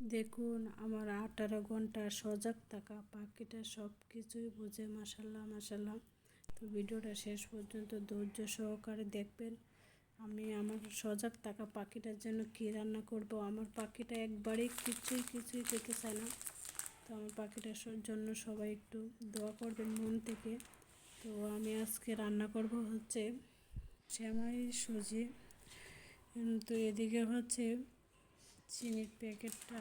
দেখুন, আমার আঠারো ঘণ্টা সজাগ থাকা পাখিটা সব কিছুই বোঝে মাসাল্লাহ মাসাল্লাহ তো ভিডিওটা শেষ পর্যন্ত ধৈর্য সহকারে দেখবেন, আমি আমার সজাগ থাকা পাখিটার জন্য কী রান্না করব? আমার পাখিটা একবারেই কিছুই কিছুই খেতে চায় না। তো আমার পাখিটার জন্য সবাই একটু দোয়া করবেন মন থেকে। তো আমি আজকে রান্না করব হচ্ছে, শ্যামাই সুজি। তো এদিকে হচ্ছে চিনির প্যাকেটটা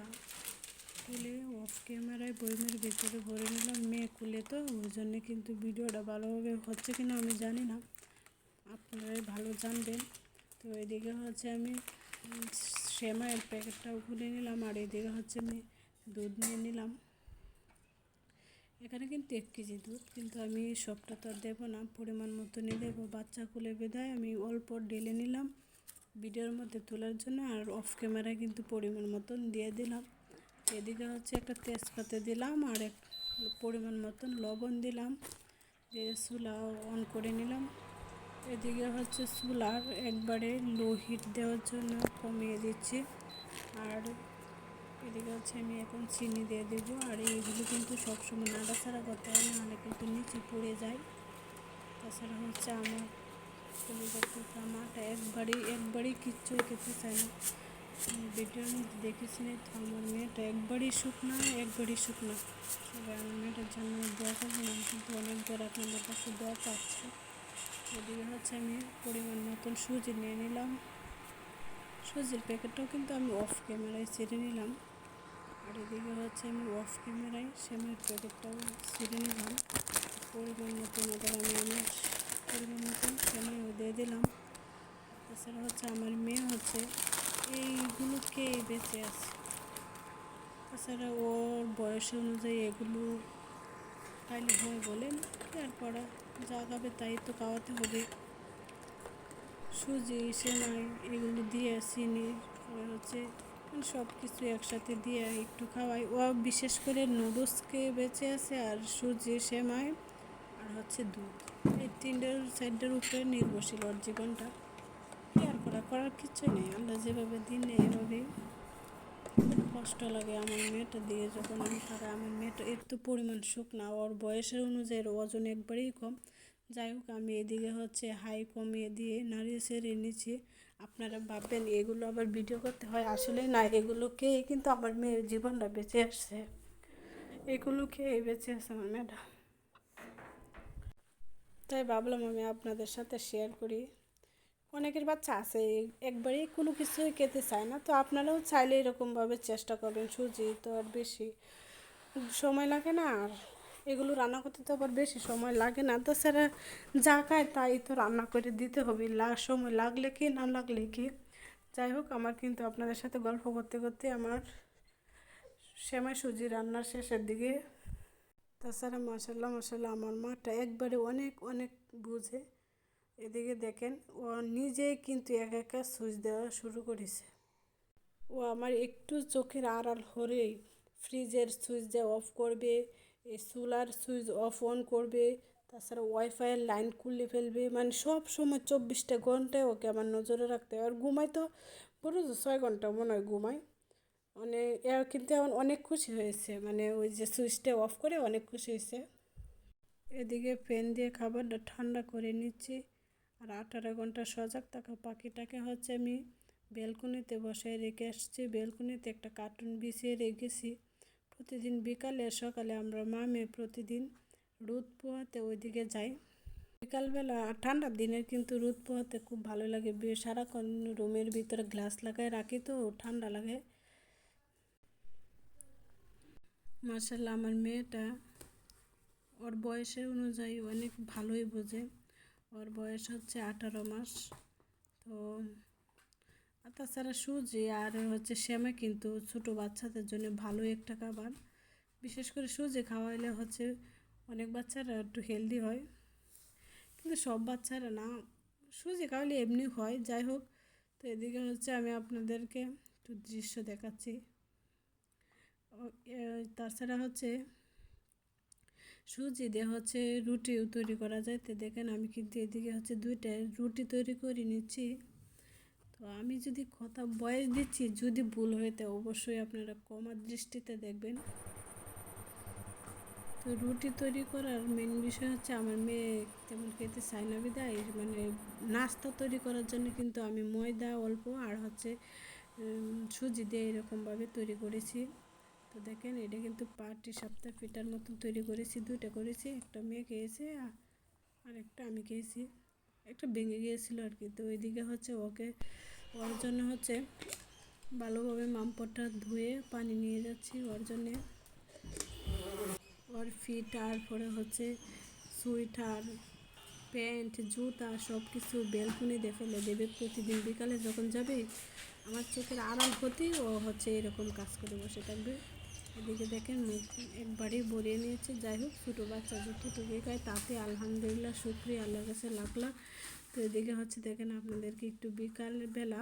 খুলে অফ ক্যামেরায় বইমের ভেতরে ভরে নিলাম। মেয়ে খুলে তো, ওই জন্যে কিন্তু ভিডিওটা ভালোভাবে হচ্ছে কি না আমি জানি না। আপনারাই ভালো জানবেন। তো এদিকে হচ্ছে আমি শ্যামাইয়ের প্যাকেটটাও খুলে নিলাম আর এদিকে হচ্ছে আমি দুধ নিয়ে নিলাম। এখানে কিন্তু এক কেজি দুধ, কিন্তু আমি সবটা তো আর দেবো না। পরিমাণ মতো নিয়ে দেবো। বাচ্চা খুলে বেঁধায় আমি অল্প ঢেলে নিলাম। ভিডিওর মধ্যে তোলার জন্য আর অফ ক্যামেরায় কিন্তু পরিমাণ মতন দিয়ে দিলাম। এদিকে হচ্ছে একটা তেজপাতা দিলাম আর এক পরিমাণ মতন লবণ দিলাম। দিয়ে চুলা অন করে নিলাম। এদিকে হচ্ছে চুলার একবারে লো হিট দেওয়ার জন্য কমিয়ে দিচ্ছি। আর এদিকে হচ্ছে আমি এখন চিনি দিয়ে দেবো। আর এইগুলো কিন্তু সবসময় নাড়াচাড়া করতে হয় নাহলে কিন্তু নিচে পড়ে যায়। তাছাড়া হচ্ছে আমার কলিজার টুকরা মাটা একবারেই একবারেই কিচ্ছু খেতে চায় না ভিডিওর মধ্যে দেখেছিলেন তো আমার মেয়েটা একবারই শুকনা একবারই শুকনা সবাই আমার মেয়েটার জন্য দোয়া করবেন কিন্তু অনেক দূর আপনাদের কাছে দোয়া পাচ্ছি এদিকে হচ্ছে আমি পরিমাণ মতন সুজি নিয়ে নিলাম সুজির প্যাকেটটাও কিন্তু আমি অফ ক্যামেরায় ছেড়ে নিলাম আর এদিকে হচ্ছে আমি অফ ক্যামেরায় সেমের প্যাকেটটাও ছেড়ে নিলাম পরিমাণ মতন আবার আমি আমার পরিমাণ মতন সেমাইও দিয়ে দিলাম। তাছাড়া হচ্ছে আমার মেয়ে হচ্ছে এইগুলো কে বেঁচে আছে। তাছাড়া ওর বয়স অনুযায়ী এগুলো খাইলে হয় বলেন আর পড়া যা খাবে তাই তো খাওয়াতে হবে। সুজি, সেমাই এগুলো দিয়ে, চিনি হচ্ছে সব কিছু একসাথে দিয়ে একটু খাওয়াই। ও বিশেষ করে নুডলসকে বেঁচে আছে আর সুজি, সেমাই আর হচ্ছে দুধ। তিনটার চারটার উপরে নির্ভরশীল ওর জীবনটা। কেয়ার করা, করার কিছুই নেই। আল্লাহ যেভাবে দিন নেই এভাবেই কষ্ট লাগে আমার মেয়েটা দিয়ে। যখন আমি তারা, আমার মেয়েটা একটু পরিমাণ সুখ শুকনা ওর বয়সের অনুযায়ী ওজন একবারেই কম। যাই হোক, আমি এদিকে হচ্ছে হাই কমিয়ে দিয়ে নাড়িয়ে সেরে নিচ্ছি। আপনারা ভাববেন, এগুলো আবার ভিডিও করতে হয়? আসলে না এগুলোকে কিন্তু আমার মেয়ের জীবনটা বেঁচে আসছে। এগুলো খেয়ে বেঁচে আসছে আমার মেয়েটা। তাই ভাবলাম আমি আপনাদের সাথে শেয়ার করি। অনেকের বাচ্চা আছে, একবারেই কোনো কিছুই খেতে চায় না, তো আপনারাও চাইলে এরকমভাবে চেষ্টা করবেন, সুজি তো আর বেশি সময় লাগে না, আর এগুলো রান্না করতে তো আবার বেশি সময় লাগে না তো তাছাড়া যা খায় তাই তো রান্না করে দিতে হবে সময় লাগলে কি, না লাগলে কি। যাই হোক, আমার কিন্তু আপনাদের সাথে গল্প করতে করতে আমার সেমাই সুজি রান্নার শেষের দিকে তাছাড়া মশাল্লা মশাল্লা আমার মাটা একবারে অনেক অনেক বুঝে। এদিকে দেখেন, ও নিজেই কিন্তু এক একা সুইচ দেওয়া শুরু করেছে। ও আমার একটু চোখের আড়াল হরেই ফ্রিজের সুইচ দেওয়া অফ করবে এই সোলার সুইচ অফ অন করবে, তাছাড়া ওয়াইফাইয়ের লাইন খুলে ফেলবে মানে সব সময় চব্বিশটা ঘন্টায় ওকে আমার নজরে রাখতে হয়। আর ঘুমাই তো তো ছয় ঘণ্টা মনে হয় ঘুমাই মানে এর কিন্তু এখন অনেক খুশি হয়েছে মানে ওই যে সুইচটা অফ করে অনেক খুশি হয়েছে। এদিকে ফ্যান দিয়ে খাবারটা ঠান্ডা করে নিচ্ছি, আর আঠারো ঘণ্টা সজাগ থাকা পাখিটাকে হচ্ছে আমি বেলকুনিতে বসায় রেখে আসছি। বেলকুনিতে একটা কার্টুন বিছিয়ে রেখেছি। প্রতিদিন বিকালে, সকালে আমরা মা মেয়ে প্রতিদিন রোদ পোহাতে ওইদিকে যাই। বিকালবেলা ঠান্ডার দিনের কিন্তু রোদ পোহাতে খুব ভালো লাগে। সারাক্ষণ রুমের ভিতরে গ্লাস লাগায় রাখি তো, ঠান্ডা লাগে। মার্শাল্লাহ আমার মেয়েটা ওর বয়সের অনুযায়ী অনেক ভালোই বোঝে। ওর বয়স হচ্ছে আঠারো মাস। তো তাছাড়া সুজি আর হচ্ছে শ্যামে কিন্তু ছোটো বাচ্চাদের জন্য ভালো একটা খাবার। বিশেষ করে সুজি খাওয়াইলে হচ্ছে অনেক বাচ্চারা একটু হেলদি হয়। কিন্তু সব বাচ্চারা না, সুজি খাওয়ালে এমনি হয়। যাই হোক, তো এদিকে হচ্ছে আমি আপনাদেরকে একটু দৃশ্য দেখাচ্ছি। তাছাড়া হচ্ছে সুজি দিয়ে হচ্ছে রুটিও তৈরি করা যায়। তো দেখেন আমি কিন্তু এদিকে হচ্ছে দুইটা রুটি তৈরি করে নিচ্ছি। তো আমি যদি কথা বয়স দিচ্ছি, যদি ভুল হয়ে থাকে অবশ্যই আপনারা কমার দৃষ্টিতে দেখবেন। তো রুটি তৈরি করার মেন বিষয় হচ্ছে আমার মেয়ে তেমন খেতে চায় না বিদায়। মানে নাস্তা তৈরি করার জন্য কিন্তু আমি ময়দা অল্প আর হচ্ছে সুজি দিয়ে এরকমভাবে তৈরি করেছি। তো দেখেন, এটা কিন্তু পাটি সপ্তাহ পিঠার মতন তৈরি করেছি। দুইটা করেছি, একটা মেয়ে খেয়েছে আর একটা আমি খেয়েছি। একটা ভেঙে গিয়েছিল আর কি। তো ওইদিকে হচ্ছে ওকে, ওর জন্য হচ্ছে ভালোভাবে মামপটটা ধুয়ে পানি নিয়ে যাচ্ছি ওর জন্যে। ওর ফিট আর পরে হচ্ছে সুইটার প্যান্ট, জুতা সব কিছু বেলকুনিতে ফেলে দেবে প্রতিদিন বিকালে যখন যাবে, আমার চোখের আড়াল হতে ও হচ্ছে এরকম কাজ করে বসে থাকবে। এদিকে দেখেন মুখ একবারেই ভরিয়ে নিয়েছে। যাই হোক, ছোটো বাচ্চা যতটুকু খায়, তাতে আলহামদুলিল্লাহ শুক্রিয়া, আল্লাহর কাছে লাখ তো এদিকে হচ্ছে দেখেন আপনাদেরকে একটু বিকাল বেলা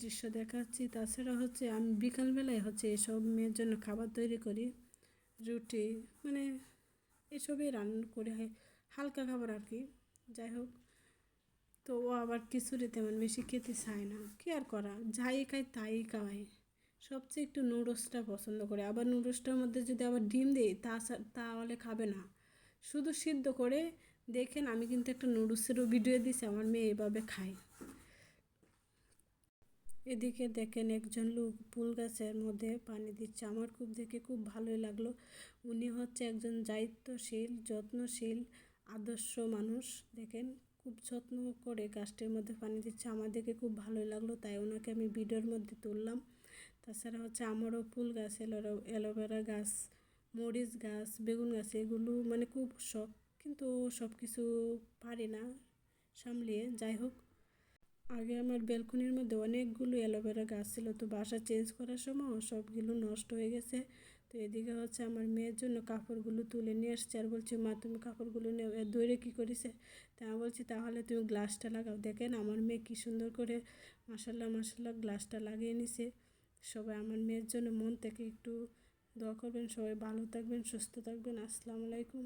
দৃশ্য দেখাচ্ছি। তাছাড়া হচ্ছে আমি বিকালবেলায় হচ্ছে এসব মেয়ের জন্য খাবার তৈরি করি, রুটি মানে এসবই রান্না করে হয় হালকা খাবার আর কি। যাই হোক, তো ও আবার খিচুড়ি তেমন বেশি খেতে চায় না, কি আর করা, যাই খায় তাই খাওয়াই সবচেয়ে একটু নুডলসটা পছন্দ করে। আবার নুডলসটার মধ্যে যদি আবার ডিম দিই, তা তাহলে খাবে না। শুধু সিদ্ধ করে দেখেন, আমি কিন্তু একটা নুডলসেরও ভিডিও দিছি, আমার মেয়ে এভাবে খায়। এদিকে দেখেন একজন লোক ফুল গাছের মধ্যে পানি দিচ্ছে। আমার খুব দেখে খুব ভালোই লাগল। উনি হচ্ছে একজন দায়িত্বশীল, যত্নশীল, আদর্শ মানুষ। দেখেন, খুব যত্ন করে গাছটির মধ্যে পানি দিচ্ছে। আমার দেখে খুব ভালোই লাগল, তাই ওনাকে আমি ভিডিওর মধ্যে তুললাম। তাছাড়া হচ্ছে আমারও ফুল গাছ এলোরা অ্যালোভেরা গাছ, মরিচ গাছ, বেগুন গাছ, এগুলো মানে খুব শখ। কিন্তু সব কিছু পারি না সামলিয়ে, যাই হোক। আগে আমার ব্যালকনির মধ্যে অনেকগুলো অ্যালোভেরা গাছ ছিল, তো বাসা চেঞ্জ করার সময় সবগুলো নষ্ট হয়ে গেছে। তো এদিকে হচ্ছে আমার মেয়ের জন্য কাপড়গুলো তুলে নিয়ে আসছে আর বলছি, মা, তুমি কাপড়গুলো নিয়ে দৌড়ে কী করেছে? তা বলছি, তাহলে তুমি গ্লাসটা লাগাও। দেখেন আমার মেয়ে কী সুন্দর করে মাসাল্লাহ মাসাল্লাহ গ্লাসটা লাগিয়ে নিছে। সবাই আমার মেয়ের জন্য মন থেকে একটু দোয়া করবেন, সবাই ভালো থাকবেন, সুস্থ থাকবেন। আসসালামু আলাইকুম।